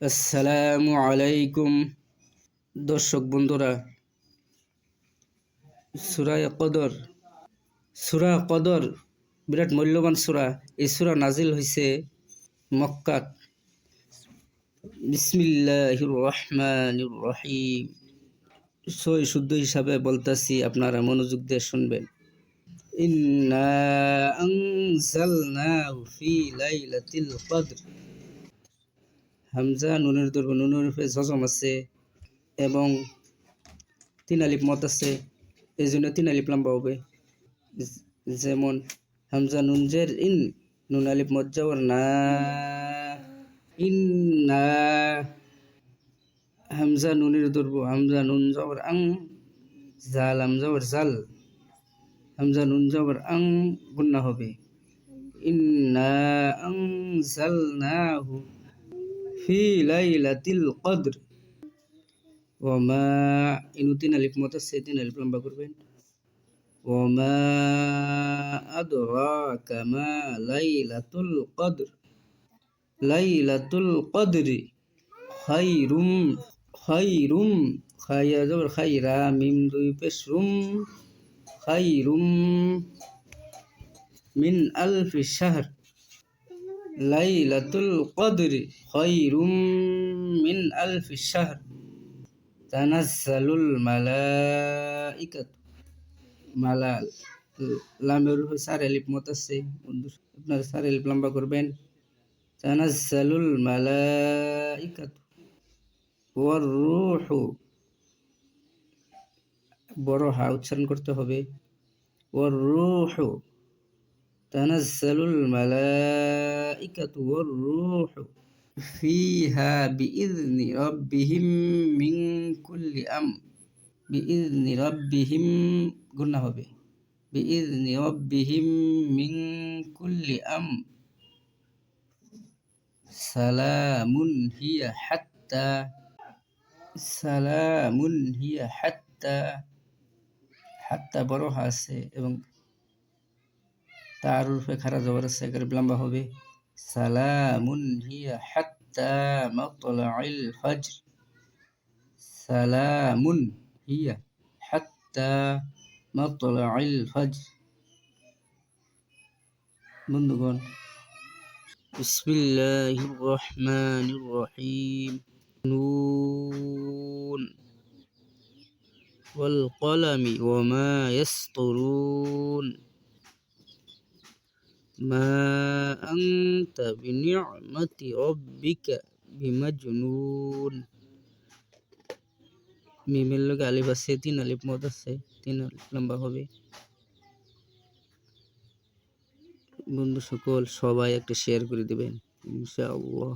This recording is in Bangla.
আসসালামু আলাইকুম। দর্শক বন্ধুরা সুরায় কদর, সুরা কদর বিরাট মূল্যবান সুরা। এই সুরা নাজিল হয়েছে মক্কাত। বিসমিল্লাহির রহমানির রহিম। সই শুদ্ধ হিসাবে বলতাছি, আপনারা মনোযোগ দিয়ে শুনবেন। ইন্না আনজালনাহু ফি লাইলাতিল কদর। হামজা, নুনের দৈর্ঘ্য নুনের উপরে জজম আছে এবং তিন আলিপ মত আছে এই জন্য তিন আলিপ লম্বা হবে। যেমন হামজা, নুন জের, ইন, নুন আলিপ মত যাওয়ার না ইন না হামজা, নুনের দৈর্ঘ্য হামজা, নুন যাওয়ার আং, জাল হামজা ওর জাল, হামজা, নুন যাওয়ার আং, গুন্না হবে। ইন্না আনজালনাহু في ليلة القدر. وما تين ألف متى تين ألف لمبا كربين وما أدراك ما ليلة القدر. ليلة القدر خير خير خير خيرا ميم بشرم خير من ألف شهر. লাইলাতুল কদরি খায়রুম মিন আলফি শাহর। তানাজ্জালুল মালাইকাতু। মালাল লামের উপর চার এলিপ মত আছে আপনারা চার এলিপ লম্বা করবেন। তানাজ্জালুল মালাইকাতু। ওয়ার রূহু। বড় হা উচ্চারণ করতে হবে। ওয়ার রূহু। تنزل الملائكة والروح فيها بإذن ربهم من كل أمر بإذن ربهم قلنا هو به بإذن ربهم من كل أمر سلام هي حتى سلام هي حتى حتى بروح আছে এবং তার উপরে খারা জবর আছে একের লম্বা হবে সালামুন হিয়া হাত্তা মাতলাইল ফজর সালামুন হিয়া হাত্তা মাতলাইল ফজর বন্ধুগণ বিসমিল্লাহির রহমানির রহিম নুন والقلم وما يسطرون মা আনতা বিনি'মাতি রাব্বিকা বিমাজনুন মিমের লগে আলিফ তিন আলিফ মত আছে তিন আলিফ লম্বা হবে বন্ধু সকল, সবাই একটা শেয়ার করে দিবেন, ইনশাআল্লাহ।